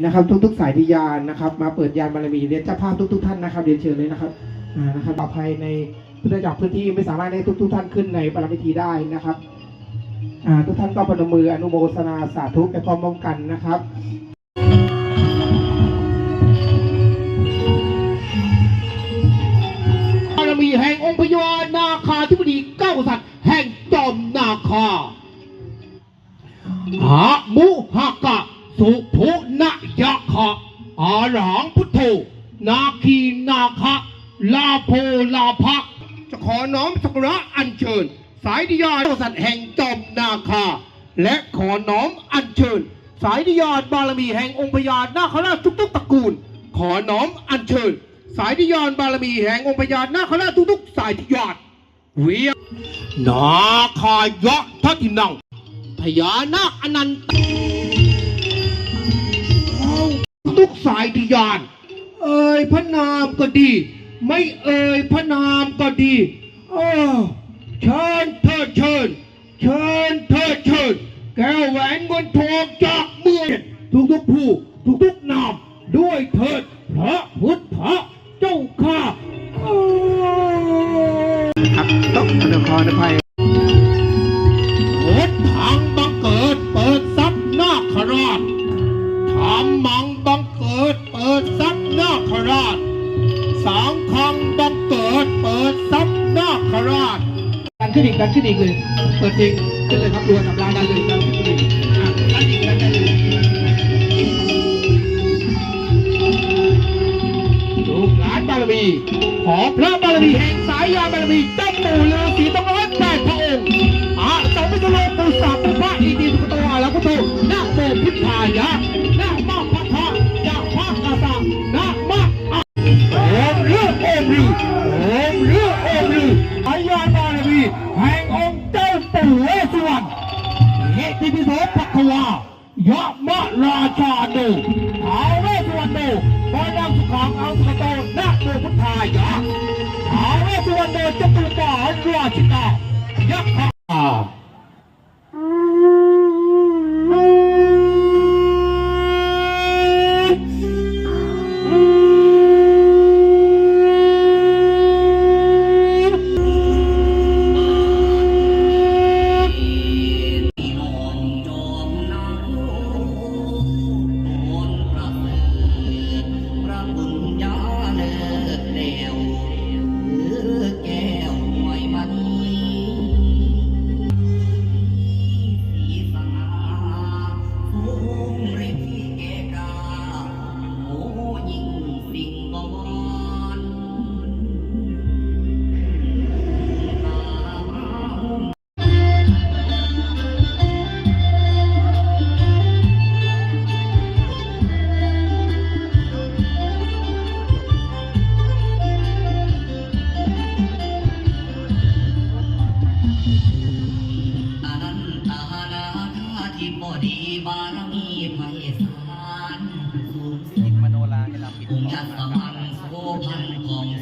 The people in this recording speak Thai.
นะครับทุก ๆ สายทิยานนะครับ มาเปิดยานบารมีเรียนเจ้าภาพทุก ๆ ท่านนะครับเรียนเชิญเลยนะครับอ่านะครับปลอดภัยในเนื่อจากพื้นที่ไม่สามารถให้ทุก ๆ ท่านขึ้นในบารมีได้นะครับอ่าทุกท่านก็พนมมืออนุโมทนาสาธุไปพร้อมๆกันนะครับบารมีแห่งองค์พญานาคาธิบดีเก้ากษัตริย์แห่งจอมนาคาหามุหกะสุภุ อาหลังพุทโธนาคีนาคะลาโพลาภะจะขอน้อมสักการะอัญเชิญ สายดิยานกษัตริย์แห่งจอมนาคา และขอน้อมอัญเชิญ สายดิยานบารมีแห่งองค์พญานาคราชทุกๆตระกูล ขอน้อมอัญเชิญ สายดิยานบารมีแห่งองค์พญานาคราชทุกๆสายดิยานเวียนาคายะทัตินังพญานาคอนันต ทุกสายดิยาน เอ่ยพระนามก็ดี ไม่เอ่ยพระนามก็ดีเออเชิญเถิดเชิญ เชิญเถิดเชิญ แก้วแหวนเงินทองจากเมืองทุกทุกผู้ทุกทุกนามด้วยเถิดพระพุทธเจ้าข้าครับต้องอนุคอนภัย ขึ้นอีกดันขึ้นอีกเลย เปิดเพลงขึ้นเลยครับรัวกับลายดันเลยดันขึ้นอีกอะดันอีกดันได้เลยลูกหลานบารมีขอพระบารมีแห่งสายยาบารมีเจ้าปู่ฤาษีต้องร้อยแปดพระองค์อาสมิทโลปุสาปุพระอิติสุขโตอาลาพุทโธนะโมพุทายะ ยะมะลาชาดูเอาเวสุวรรณโนปานังสุขังอังสโตนะโมพุทธายะเอาเวสุวรรณโนจตุปาราชิตายะขะ อนันตานาคาธิบดีบารมีไพศาลสูงสุดมโนราให้เราปิดองค์ยัสมันโสพันของส